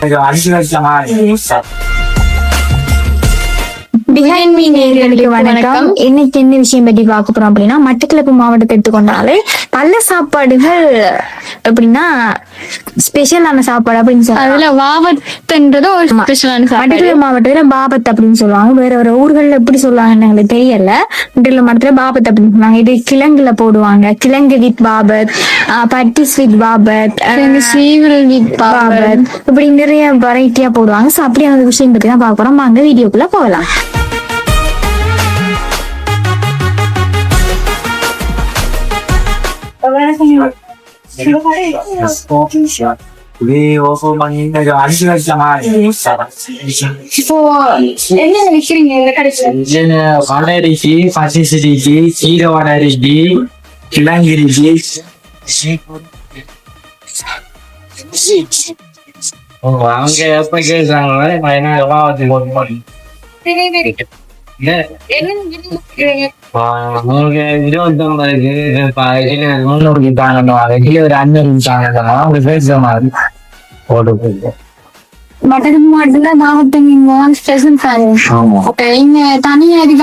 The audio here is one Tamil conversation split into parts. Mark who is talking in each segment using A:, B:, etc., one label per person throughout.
A: 那个还是现在香
B: பிஹைண்ட் மீ நேர்களுக்கு வணக்கம். இன்னைக்கு என்ன விஷயம் பற்றி பார்க்க போறோம் அப்படின்னா மட்டக்களப்பு மாவட்டத்தை எடுத்துக்கொண்டாலே பல சாப்பாடுகள் எப்படின்னா ஸ்பெஷலான சாப்பாடு அப்படின்னு சொல்லலாம்
C: அதுல வாவத்துன்றது ஒரு ஸ்பெஷலான
B: மட்டக்களப்பு மாவட்டத்துல பாபத் அப்படின்னு சொல்லுவாங்க. வேற வேற ஊர்கள்ல எப்படி சொல்லுவாங்கன்னு எங்களுக்கு தெரியல. மட்டக்களப்பு மாவட்டத்துல பாபத் அப்படின்னு சொல்லுவாங்க. இது கிழங்குல போடுவாங்க. கிழங்கு with papad patties with
C: papad சீவல் with
B: papad இப்படி நிறைய வெரைட்டியா போடுவாங்க. சோ அப்படியே அந்த விஷயம் பத்தி தான் பார்க்க போறோம். வாங்க வீடியோக்குள்ள போகலாம்.
A: 우리 어서 많이 내가 அஞ்சு லட்சமா
C: இப்போ என்ன விக்கிறீங்க இந்த கடைசியில
A: 이제는 வடரிசி பசிசிரிசி சீர வடரிசி கிழங்கிரிசி அவங்க எப்ப கேட்கறாங்களோ நான் என்ன எவ்வளவு ஒரு மாதிரி உங்களுக்கு இருபத்தொன்பதுக்கு முன்னூறுக்கு தாங்கணும் கிலோ ஒரு அஞ்சூறுக்கு தாங்கணும் அவங்க பேசுற மாதிரி போட்டு
C: மட்டன் மாட்டுல நாற்பத்தஞ்சு ஸ்பெஷல் ஃபேன்
A: ஆமா.
C: ஓகே இங்க தனியா இருக்கு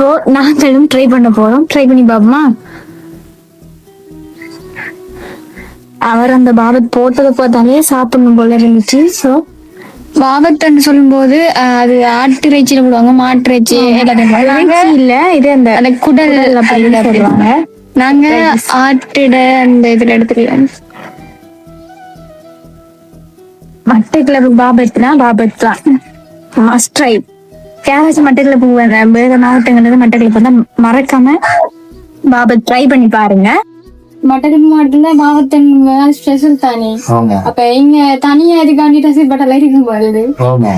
B: இப்போ நாங்களும் ட்ரை பண்ண போறோம். ட்ரை பண்ணி பாப்போமா அவர் அந்த பாபத் போட்டதை பார்த்தாலே சாப்பிடணும் போல இருந்துச்சு. சோ
C: வாவத்துன்னு சொல்லும்போது அது ஆட்டு இறைச்சியில போடுவாங்க மாட்டு இறைச்சி எல்லாத்தையும் போடுவாங்க.
B: இல்ல இது அந்த
C: அந்த குடல்
B: அப்படின்னு சொல்லுவாங்க.
C: நாங்க ஆட்டிட அந்த இதுல எடுத்துக்கலாம்
B: மட்டை கிளப் பாபத்னா பாபத் தான். மஸ்ட் ட்ரை யாராச்சும் மட்டை கிளப் வேற மாவட்டங்கள் மட்டை கிளப் வந்து மறக்காம பாபத் ட்ரை பண்ணி பாருங்க.
C: மட்டன் மாட்டுல மாவத்தன் ஸ்பெஷல் தானே. அப்ப இங்க தனியா இதுக்காண்டி ட்ரெஸ் பட்டல இருக்கு போகுது
A: ஆமா.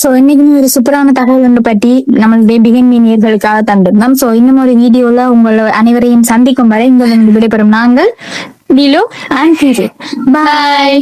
B: சோ இன்னைக்கு ஒரு சூப்பரான தகவல் ஒன்று பற்றி நம்மளுடைய பிகன் மீனியர்களுக்காக தந்திருந்தோம். சோ இன்னும் ஒரு வீடியோல உங்களை அனைவரையும் சந்திக்கும் வரை உங்களிடம் விடைபெறும் நாங்கள் டிலோ அண்ட் பாய்